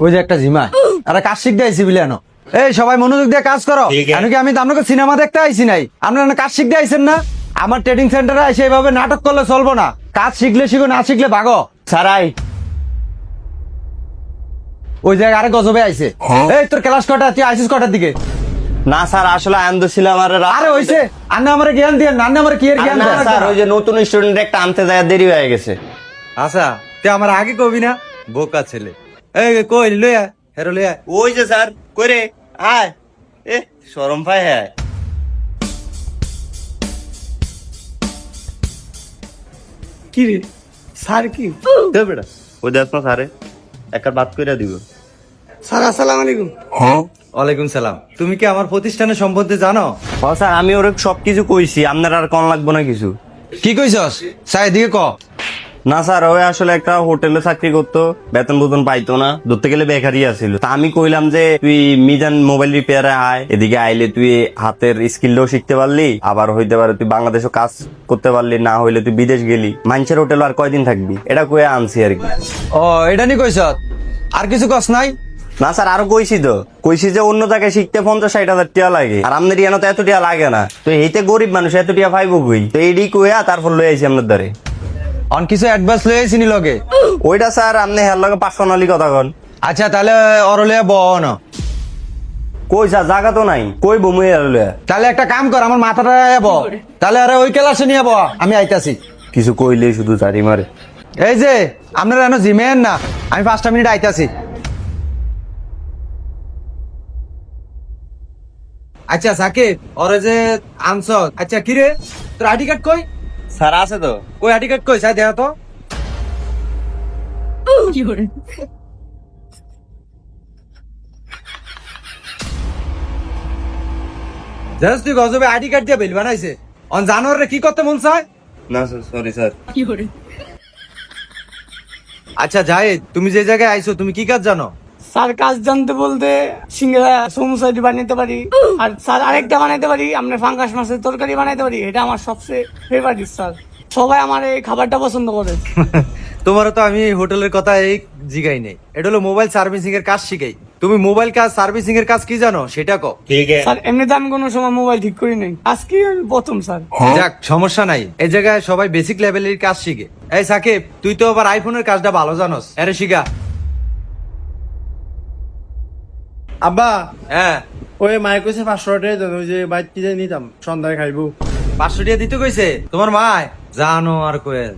ওই যে একটা জিমা। আরে কাজ শিখতে আইসি বিলিয়ানো এই সবাই মনোযোগ দিয়ে কাজ করো। কেন কি আমি তো আপনাকে সিনেমা দেখতে আইসি নাই। আপনারা না কাজ শিখতে আইসেন না? আমার ট্রেডিং সেন্টারে এসে এইভাবে নাটক করলে চলবো না। কাজ শিখলে শিখো না শিখলে ভাগো। সারাই ওই জায়গায় আরে গজবে আইছে। এই তোর ক্লাস কটা? তুই আইসিস কটার দিকে? না স্যার আসলে আনন্দ ছিলাম আর রাত- আরে হইছে। আন্না আমার জ্ঞান দিয়ে আন্না আমার কি এর জ্ঞান না স্যার ওই যে নতুন স্টুডেন্ট একটা আনতে যায় দেরি হয়ে গেছে। আচ্ছা তুই আমার আগে কবি না? বোকা ছেলে। এই কই লইয়া হেরো লইয়া। ওই যে স্যার করে আয়। এ শরম পায় হ্যাঁ। কি রে? স্যার কি? দে বেটা ওই দেখ না স্যারে একটা বাদ করে দিব। স্যার আসসালামু আলাইকুম। ওয়ালাইকুম সালাম। তুমি কি আমার প্রতিষ্ঠানের সম্বন্ধে জানো? ও স্যার আমি ওরে সবকিছু কইছি আপনার আর কোন লাগবো না কিছু। কি কইছস? সাই দিকে ক। না স্যার ওই আসলে একটা হোটেলে চাকরি করতো বেতন বেতন পাইতো না ধরতে গেলে বেকারই আছিল। তা আমি কইলাম যে তুই মিজান মোবাইল রিপেয়ারে আয় এদিকে আইলে তুই হাতের স্কিলটাও শিখতে পারলি আবার হইতে পারে তুই বাংলাদেশও কাজ করতে পারলি না হইলে তুই বিদেশ গেলি। মানুষের হোটেল আর কয়দিন থাকবি? এটা কয়ে আনছি আর কি। ও এটা নি কইছ? আর কিছু কস নাই? না স্যার আরও কইছি তো। কইছি যে অন্য জায়গায় শিখতে পঞ্চাশ ষাট হাজার টাকা লাগে আর আপনার ইয়ানো তো এত টাকা লাগে না। তো এইতে গরিব মানুষ এত টাকা পাইবো কই? তো এইডি কইয়া তারপর লই আইছি আপনার দ্বারে। অন কিছু অ্যাডভান্স লই আইছিনি লগে ওইটা স্যার আপনি হের লগে পার্সোনালি কথা কন। আচ্ছা তাহলে অরলে বন কই স্যার জায়গা তো নাই। কই বমুই আর লইয়া তাহলে একটা কাম কর আমার মাথাটা যাব তাহলে আরে ওই ক্লাসে নিয়ে বো আমি আইতাছি। কিছু কইলে শুধু চারি মারে। এই যে আপনারা এনো জিমেন না আমি পাঁচটা মিনিট আইতাছি। আচ্ছা সাকিব ওরে যে আনছ আচ্ছা কি রে? তোর আইডি কার্ড কই? স্যার আছে তো। কই কার্ড কই? চাই তো। জানিস তুই গজবে আইডি কার্ড দিয়ে বিল বানাইছে। অন জানোয়ারে কি করতে মন চায়? না স্যার সরি স্যার। আচ্ছা যাই তুমি যে জায়গায় আইছো তুমি কি কাজ জানো? স্যার কাজ জানতে বলতে সিঙ্গারা সমুসাইড বানাইতে পারি আর স্যার আরেকটা বানাইতে পারি আমরা ফাঙ্গাস মাছের তরকারি বানাইতে পারি এটা আমার সবচেয়ে ফেভারিট স্যার। সবাই আমার এই খাবারটা পছন্দ করে। তোমারও তো আমি হোটেলের কথা এই জিগাই নেই। এটা হলো মোবাইল সার্ভিসিং এর কাজ শিখাই। তুমি মোবাইল কাজ সার্ভিসিং এর কাজ কি জানো? সেটা কো ঠিক আছে। স্যার এমনিতে আমি কোনো সময় মোবাইল ঠিক করি নাই। আজকে আমি প্রথম স্যার। যাক সমস্যা নাই। এই জায়গায় সবাই বেসিক লেভেলের কাজ শিখে। এই সাকিব তুই তো আবার আইফোনের কাজটা ভালো জানোস। আরে শিখা। আব্বা! হ্যাঁ। ওই মায়ের কইছে পাঁচশো টাকা দেন ওই যে বাইক কিনে নিতাম সন্ধ্যায় খাইবো। পাঁচশো টাকা দিতে কইছে? তোমার মায়? জানো আর কোয়েল।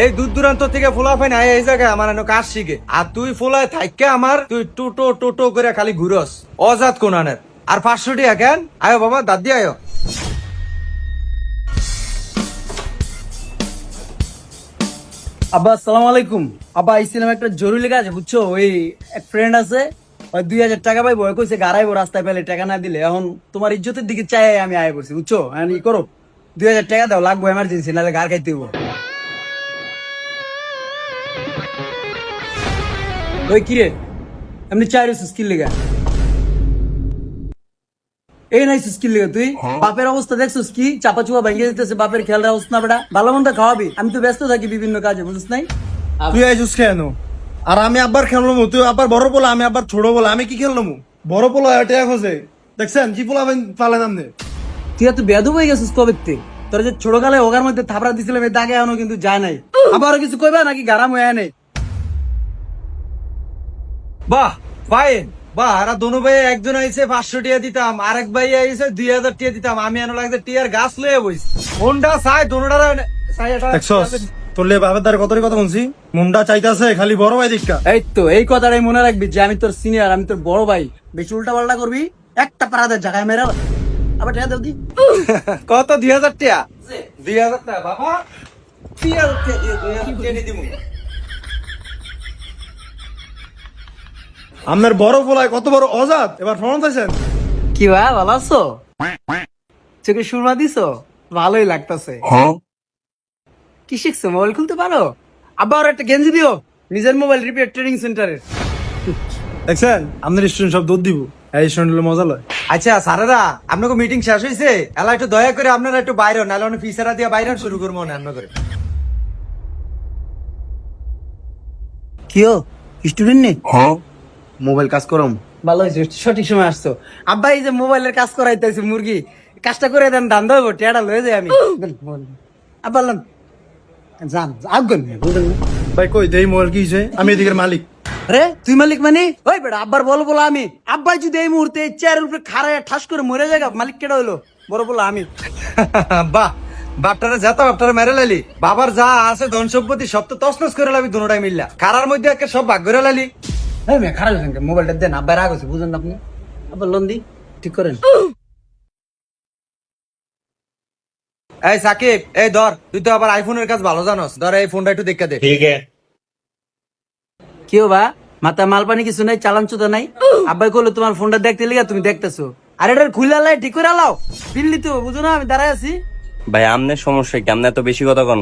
এই দূর দূরান্ত থেকে ফুলাফাই না এই জায়গায় আমার এনে কাজ শিখে। আর তুই ফুলায় থাইকে আমার তুই টোটো টোটো করে খালি ঘুরস। অজাত কোনানের। আর পাঁচশো টাকা কেন? আয়ো বাবা দাদি আয়ো। আব্বা আসসালামু আলাইকুম। আব্বা আইছিলাম একটা জরুরি কাজ বুঝছ? ওই এক ফ্রেন্ড আছে ওই দুই হাজার টাকা পাইবো কইছে গাড়াইবো রাস্তায় পেলে টাকা না দিলে। এখন তোমার ইজ্জতের দিকে চাই আমি আয় করছি বুঝছ? এখন ই করো দুই হাজার টাকা দাও লাগবো এমার্জেন্সি নাহলে খাইতে হইবো। ওই কি রে এমনি চাই রয়েছিস কি লেগা? এই নাই স্কিল লেগে তুই? বাপের অবস্থা দেখছিস কি? চাপা চুপা ভেঙে যেতেছে বাপের খেয়াল রাখছ না বেটা। ভালো মন্দ খাওয়াবি। আমি তো ব্যস্ত থাকি বিভিন্ন কাজে বুঝিস নাই? তুই আইসুস কেন? আর আমি আব্বার খেললাম তুই আবার বড় পোলা আমি আবার ছোট পোলা আমি কি খেললাম বড় পোলা এটা খোঁজে। দেখছেন কি পোলা পালে নামনে? তুই এত বেদব হয়ে গেছিস কবে থেকে? তোর যে ছোট কালে ওগার মধ্যে থাপড়া দিছিলাম এই দাগে এখনও কিন্তু যায় নাই। আবার কিছু কইবা নাকি গারাম হয়ে নেই? বাহ ফাইন বাহ আর দোনো ভাই একজন আইছে পাঁচশো টিয়া দিতাম আরেক ভাই আইছে দুই হাজার টিয়া দিতাম। আমি এনে লাগছে টিয়ার গাছ লয়ে বইস কোনটা চাই? দোনোটার চাই এটা তোর লে দ্বারা কতরি কথা শুনছি মুন্ডা চাইতাছে খালি বড় ভাই দিকটা এই তো এই কথাটাই মনে রাখবি যে আমি তোর সিনিয়র আমি তোর বড় ভাই। বেশি উল্টা পাল্টা করবি একটা পাড়াতে জায়গায় মেরা আবার টাকা কত? দুই হাজার টিয়া দুই হাজার টাকা বাবা। দুই হাজার দিবো। আপনার বড় পোলায় কত বড় অজাত? এবার ফোন চাইছেন? কি ভাই ভালো আছো? চোখে সুরমা দিছো? ভালোই লাগতাছে। কি শিখছো? মোবাইল খুলতে পারো? আবার একটা গেঞ্জি দিও। নিজের মোবাইল রিপেয়ার ট্রেনিং সেন্টারে দেখছেন? আপনার স্টুডেন্ট সব দৌড় দিব। এই স্টুডেন্ট মজা লয়। আচ্ছা আপনাকে মিটিং শেষ হয়েছে এলা একটু দয়া করে আপনারা একটু বাইরে নাহলে অনেক ফিসারা দিয়ে বাইরে শুরু করব অন্য করে। কিও স্টুডেন্ট নেই? মোবাইল কাজ করম। ভালো হয়েছে সঠিক সময় আসছো। আব্বা এই যে মোবাইলের কাজ করাইতেছে মুরগি কাজটা করে দেন দান দেবো টেয়াটা লয়ে যাই আমি। আব্বা যান আগুন বুঝলেন না ভাই কই দেই মোবাইল কি আমি এদিকের মালিক। রে তুই মালিক মানে? ওই বেটা আব্বার বলো বলো আমি। আব্বাই যদি এই মুহূর্তে চেয়ারের উপরে খাড়ায় ঠাস করে মরে যায় মালিক কেটা হইল? বড় বলো আমি। বাহ বাপটারে যাতা বাপটারে মেরে লাইলি বাবার যা আছে ধন সম্পত্তি সব তো তসনস করে লাবি দুটাই মিললা। খারার মধ্যে একটা সব ভাগ করে লালি। খারাপ মোবাইলটা দেন আব্বাই রাগ হয়েছে বুঝেন না আপনি? আব্বার লোন দি ঠিক করেন। এই সাকিব এই ধর তুই তো আবার আইফোনের কাজ ভালো জানোস। ধর এই ফোনটা একটু দেখে দে। ঠিক কি বা মাথা মাল পানি কিছু নাই চালান চুদা নাই আব্বাই কইলো তোমার ফোনটা দেখতে লিগা তুমি দেখতেছো। আর এটা খুলে লাই ঠিক করে আলাও দিল্লি তো বুঝো না আমি দাঁড়ায় আছি। ভাই আমনের সমস্যা কি? আমনে এত বেশি কথা কন।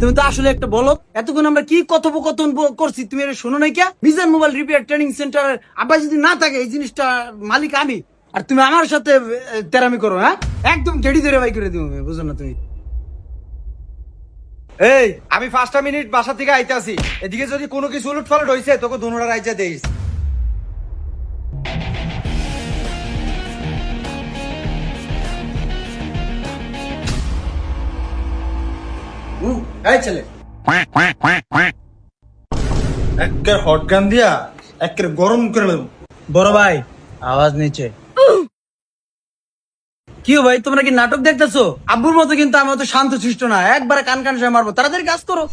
তুমি তো আসলে একটা বলো এতক্ষণ আমরা কি কথোপকথন করছি তুমি এটা শোনো নাই কিয়া? Mizan mobile repair training centre আব্বাই যদি না থাকে এই জিনিসটা মালিক আমি। আর তুমি আমার সাথে তেরামি করো হ্যাঁ? একদম গেড়ি ধরে বাই করে দিব বুঝো না তুমি। এই আমি পাঁচটা মিনিট বাসা থেকে আইতে আসি এদিকে যদি কোনো কিছু উলট ফালট হয়েছে তোকে দুনোটা রাইজা দেইস। হুম, এই ছেলে। একের হট গান দিয়া একের গরম করে দেবো বড় ভাই আওয়াজ নিচে। কি ভাই তোমরা কি নাটক দেখতেছো? আব্বুর মতো কিন্তু আমি অত শান্ত শিষ্ট না। একবারে কান কান সে মারবো। তাড়াতাড়ি কাজ করো।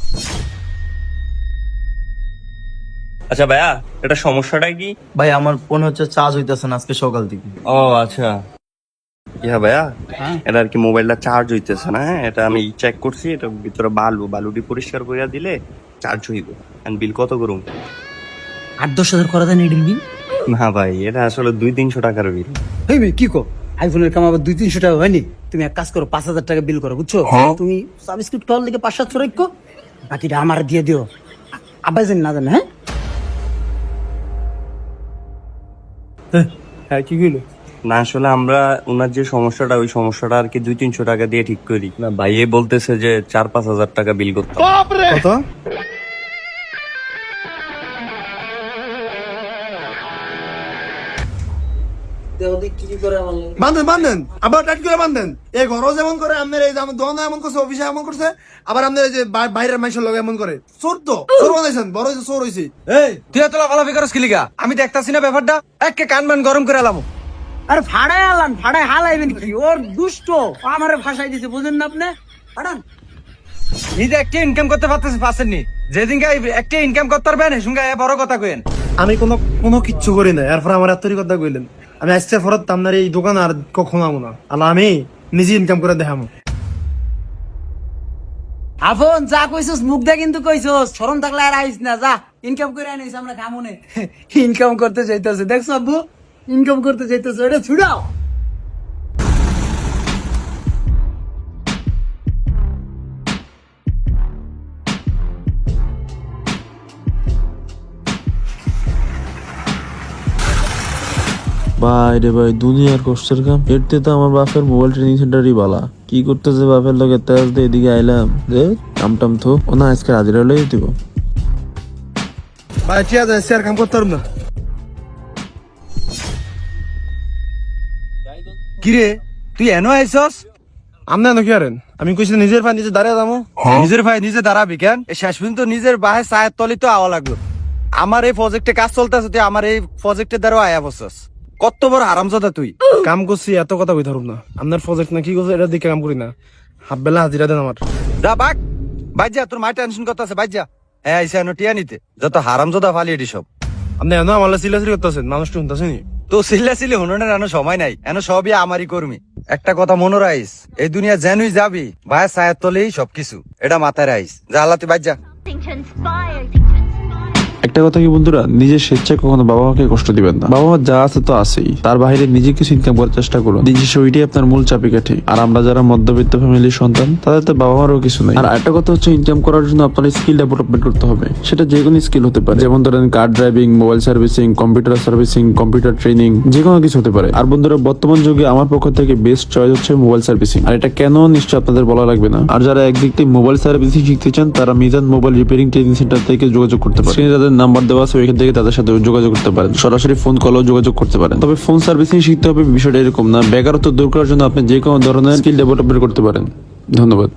আচ্ছা ভাইয়া এটা সমস্যাটা কি? ভাই আমার ফোন হচ্ছে চার্জ হইতেছে না আজকে সকাল থেকে। ও আচ্ছা। ইয়া ভাইয়া? এটা আর কি মোবাইলটা চার্জ হইতেছে না হ্যাঁ? এটা আমি চেক করছি এটা ভিতরে বালু বালুটি পরিষ্কার করে দিলে চার্জ হইব। এন্ড বিল কত করুম? আট দশ হাজার করা দেন বিল না ভাই এটা আসলে দুই তিনশো টাকার বিল এই কি কো? আইফোনের কাম আবার দুই তিনশো টাকা হয়নি। তুমি এক কাজ করো পাঁচ হাজার টাকা বিল করো বুঝছ? তুমি সাবস্ক্রিপ্ট করার লিগে পাঁচ সাতশো রাখো বাকিটা আমার দিয়ে দিও। আব্বাই জানি না জানে হ্যাঁ? হ্যাঁ কি কইলো? না আসলে আমরা ওনার যে সমস্যাটা ওই সমস্যাটা আর কি দুই তিনশো টাকা দিয়ে ঠিক করি। না ভাই এ বলতেছে যে চার পাঁচ হাজার টাকা বিল করতে হবে। কত? বান্ধেন বান্ধেন। আবার টাইট করে বান্ধেন। এই ঘরও যেমন করে আপনার এই যে আমার দোকানে এমন করছে অফিসে এমন করছে আবার আপনার এই যে বাইরের মানুষের লগে এমন করে। চোর তো চোর বানাইছেন বড় হয়েছে চোর হয়েছে এই তুই এত লাফালাফি করস কিলিগা আমি দেখতাছি না ব্যাপারটা? একে কান মান গরম করে এলাম। আরে ফাড়ায় আলান ফাড়ায় হালাইবেন কি? ওর দুষ্ট। আমারে ফাঁসাই দিছে বুঝেন না আপনি? ফাড়ান। নিজে একটা ইনকাম করতে পারতেছে পারছেননি। যেদিন একটা ইনকাম করতে পারবেন সঙ্গে বড় কথা কইেন আমি কোনো কোনো কিচ্ছু করি না এরপর আমার এতরি কথা কইলেন। আমি আসছে ফরত আপনার এই দোকান আর কখনো আমো না। আল্লাহ আমি নিজে ইনকাম করে দেখামো। আফন, যা কইছস, মুখ দে কিন্তু কইছস। শরম থাকলে আর আইস না, যা ইনকাম করে আনিস, আমরা কামনে ইনকাম করতে যাইতাছে দেখছ আব্বু? ইনকাম করতে চাইতেছে। এটা ছুড়াও। ভাই রে ভাই দুনিয়ার কষ্টের কাম। এরতে তো আমার বাপের মোবাইল ট্রেনিং সেন্টারই বালা। কি করতেছে বাপের লগে তেজ দিয়ে এদিকে আইলাম। রে কাম টাম থো। ও না আজকে হাজিরা লই দিব ভাই ঠিক আছে স্যার কাম করতে না। কিরে তুই এনো আইসস আপনি নাকি আরেন আমি কইছি নিজের পা নিজে দাঁড়িয়ে যাব। নিজের ভাই নিজে দাঁড়াবি কেন? শেষ পর্যন্ত নিজের বাহে চায়ের তলি তো আওয়া লাগল আমার এই প্রজেক্টে কাজ চলতেছে তুই আমার এই প্রজেক্টের দ্বারা আয়া বসছস কত বড় হারামজাদা তুই? কাম করছি এত কথা কই ধরুম না। আপনার প্রজেক্ট না কি করছে এটা দিকে কাম করি না। হাফ বেলা হাজিরা দেন আমার। যা বাক বাইজা তোর মায় টেনশন করতেছে বাইজা হ্যাঁ আইসা এনো টিয়া নিতে। যত হারামজাদা ফালি এটি সব। আপনি এনে আমার সিলাসিলি করতেছেন মানুষ শুনতেছে নি? তো সিল্লা সিলি হুননের এনো সময় নাই। এনো সবই আমারই কর্মী। একটা কথা মনে রাইস এই দুনিয়া জেনুই যাবি ভাই সায়ের তলেই সবকিছু। এটা মাথায় রাইস যা আল্লাহ তুই বাইজা Washington Spire. একটা কথা কি বন্ধুরা? নিজের স্বেচ্ছায় কখনো বাবা মাকে কষ্ট দিবেন না। বাবা মা যা আছে তো আছেই। তার বাইরে নিজে কিছু ইনকাম করার চেষ্টা করুন। দিন শেষে আপনার মূল চাপিকাঠি আর আমরা যারা মধ্যবিত্ত ফ্যামিলির সন্তান, তাদের তো বাবা মারও কিছু নাই। আর একটা কথা হচ্ছে ইনকাম করার জন্য আপনার স্কিল ডেভেলপমেন্ট করতে হবে। সেটা যে কোনো স্কিল হতে পারে। যেমন ধরেন car driving mobile servicing computer servicing computer training যে কোনো কিছু হতে পারে। আর বন্ধুরা, বর্তমান যুগে আমার পক্ষ থেকে বেস্ট চয়েস হচ্ছে মোবাইল সার্ভিসিং আর এটা কেন নিশ্চয় আপনাদের বলা লাগবে না? আর যারা একদিক থেকে মোবাইল সার্ভিসিং শিখতে চান, তারা Mizan mobile repairing training centre থেকে যোগাযোগ করতে পারে তাদের নাম্বার দেওয়া আছে, ওইখান থেকে তাদের সাথে যোগাযোগ করতে পারেন। সরাসরি ফোন কলও যোগাযোগ করতে পারেন। তবে ফোন সার্ভিসিং শিখতে হবে, বিষয়টা এরকম না। বেকারত্ব দূর করার জন্য আপনি যে কোনো ধরনের স্কিল ডেভেলপমেন্ট করতে পারেন। ধন্যবাদ।